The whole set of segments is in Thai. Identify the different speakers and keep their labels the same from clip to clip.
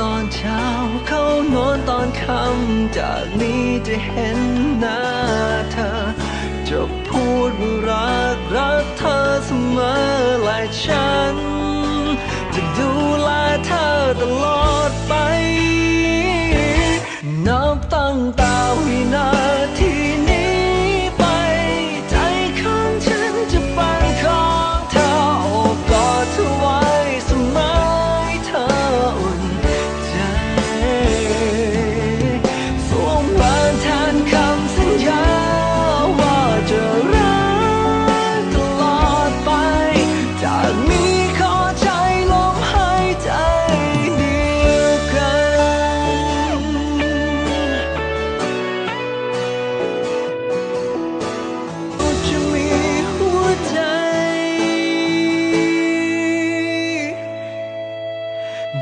Speaker 1: ตอนเช้า เข้านอนตอนค่ำจากนี้จะเห็นหน้าเธอ จะพูดว่ารักรักเธอเสมอและฉัน จะดูแลเธอตลอด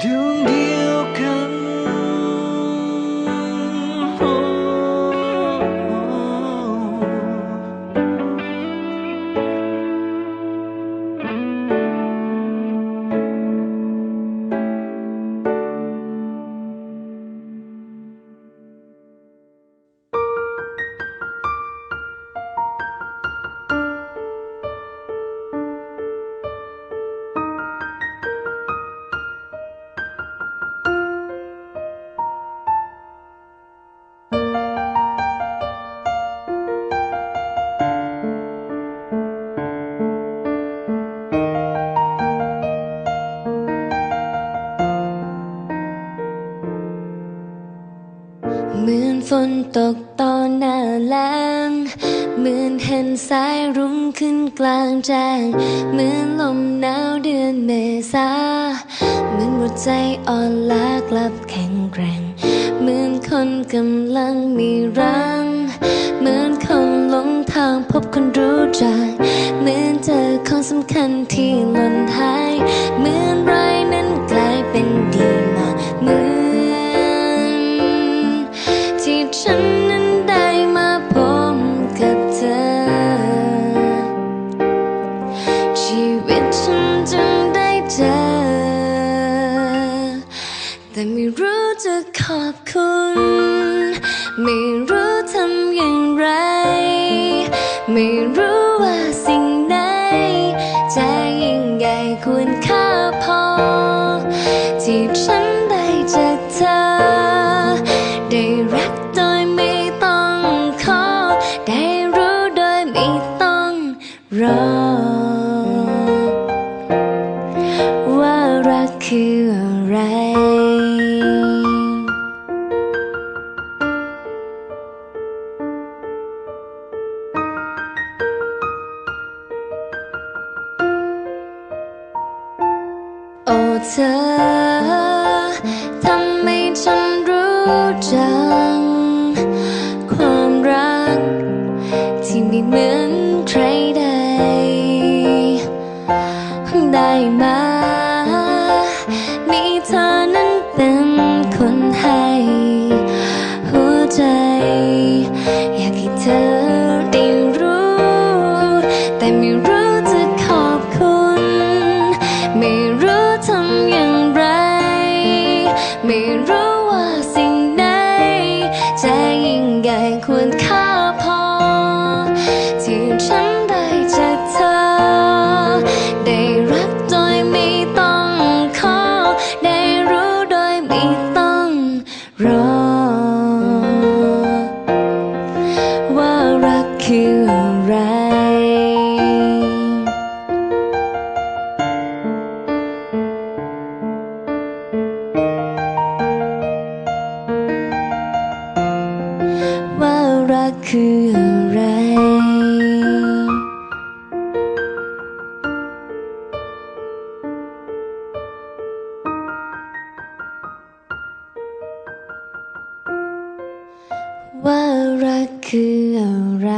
Speaker 1: ด เหมือน
Speaker 2: ฝนตกตอนหน้าแล้งเหมือนเห็นสายรุ้งขึ้นกลางแจ้ง เหมือนลมหนาวเดือนเมษา เหมือนหัวใจอ่อนล้ากลับแข็งแกร่ง เหมือนคนกำลังมีรัง เหมือนคนหลงทางพบคนรู้จัก เหมือนเจอของสำคัญที่หล่นหาย เหมือนไรนั้นกลายเป็นดีมาเหมือน ฉันนั้นได้มาพบกับเธอ ชีวิตฉันจึงได้เจอ แต่ไม่รู้จะขอบคุณ ไม่รู้ทำอย่างไร ไม่รู้ว่าสิ่ง โดยไม่ต้องขอ ได้รู้โดยไม่ต้องรอ ว่ารักคืออะไรโอ้เธอ ง ความรัก ที่ไม่เหมือนใครใด ได้มา มีเธอนั้นเป็นคนให้หัวใจ อยากให้เธอได้รู้ แต่ไม่รู้ จะยิ่งใหญ่ควรค่า คืออะไร ว่ารักคืออะไร